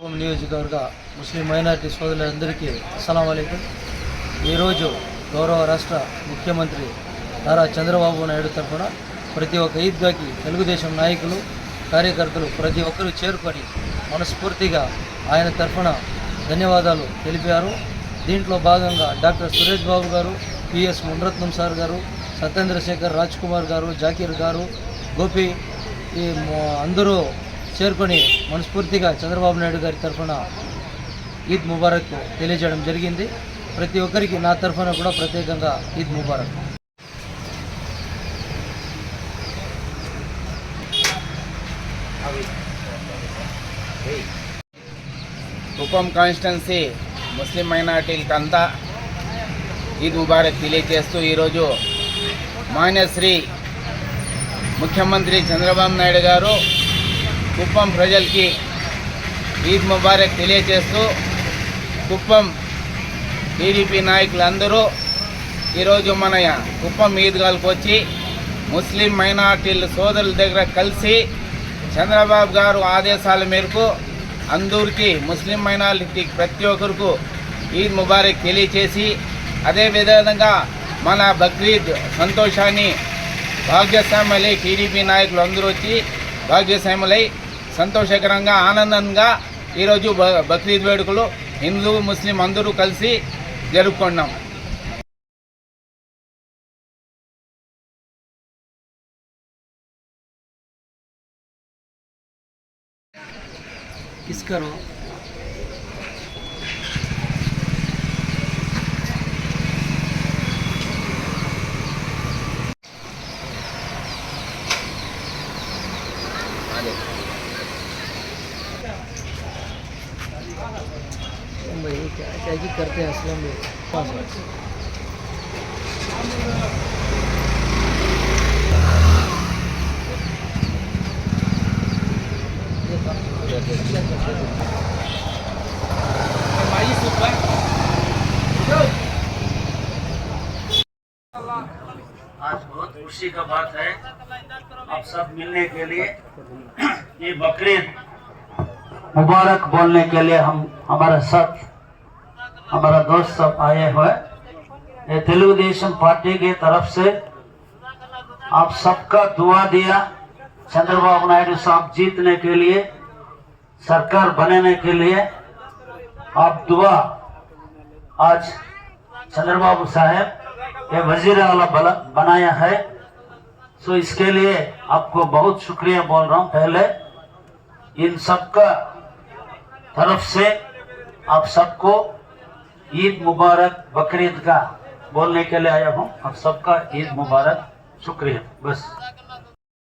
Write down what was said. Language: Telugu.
కుప్పం నియోజకవర్గ ముస్లిం మైనారిటీ సోదరులందరికీ అస్సలం అయికం ఈరోజు గౌరవ రాష్ట్ర ముఖ్యమంత్రి నారా చంద్రబాబు నాయుడు తరఫున ప్రతి ఒక్క ఈద్గాకి తెలుగుదేశం నాయకులు కార్యకర్తలు ప్రతి ఒక్కరూ చేరుకొని మనస్ఫూర్తిగా ఆయన తరఫున ధన్యవాదాలు తెలిపారు. దీంట్లో భాగంగా డాక్టర్ సురేష్ బాబు గారు పిఎస్ మునరత్నం సార్ గారు సత్యేంద్రశేఖర్ రాజ్ కుమార్ గారు జాకీర్ గారు గోపి ఈ అందరూ చేరుకొని మనస్ఫూర్తిగా చంద్రబాబు నాయుడు గారి తరఫున ఈద్ ముబారక్ తెలియజేయడం జరిగింది. ప్రతి ఒక్కరికి నా తరఫున కూడా ప్రత్యేకంగా ఈద్ ముబారక్. కుప్పం కాన్స్టిట్యున్సీ ముస్లిం మైనార్టీలకంతా ఈద్ ముబారక్ తెలియజేస్తూ ఈరోజు మాన్యశ్రీ ముఖ్యమంత్రి చంద్రబాబు నాయుడు గారు కుప్పం ప్రజలకి ఈద్ ముబారక్ తెలియజేస్తూ కుప్పం టీడీపీ నాయకులందరూ ఈరోజు మన కుప్పం ఈద్గాలకు వచ్చి ముస్లిం మైనార్టీల సోదరుల దగ్గర కలిసి చంద్రబాబు గారు ఆదేశాల మేరకు అందరికీ ముస్లిం మైనారిటీ ప్రతి ఒక్కరికి ఈద్ ముబారక్ తెలియచేసి అదే విధంగా మన బక్రీద్ సంతోషాన్ని భాగ్యశామలై టీడీపీ నాయకులు అందరూ వచ్చి భాగ్యశామలై సంతోషకరంగా ఆనందంగా ఈరోజు బ- బక్రీద్ వేడుకలు హిందూ ముస్లిం అందరూ కలిసి జరుపుకున్నాం. ఇస్కరు क्या क्या करते हैं असलम आज बहुत खुशी का बात है आप सब मिलने के लिए ये बकरीद मुबारक बोलने के लिए हम हमारे साथ हमारा दोस्त सब आए हुए। ये तेलुगुदेशम पार्टी की तरफ़ से आप सबका दुआ दिया। चंद्रबाबू नायडू साहब जीतने के लिए, सरकार बनाने के लिए। आप दुआ आज चंद्रबाबू साहब, ये वज़ीर आला बनाया है। सो इसके लिए आपको बहुत शुक्रिया बोल रहा हूँ। पहले इन सबका तरफ़ से आप सबको ईद मुबारक बकरीद का बोलने के लिए आया हूँ। आप सबका ईद मुबारक, शुक्रिया। बस।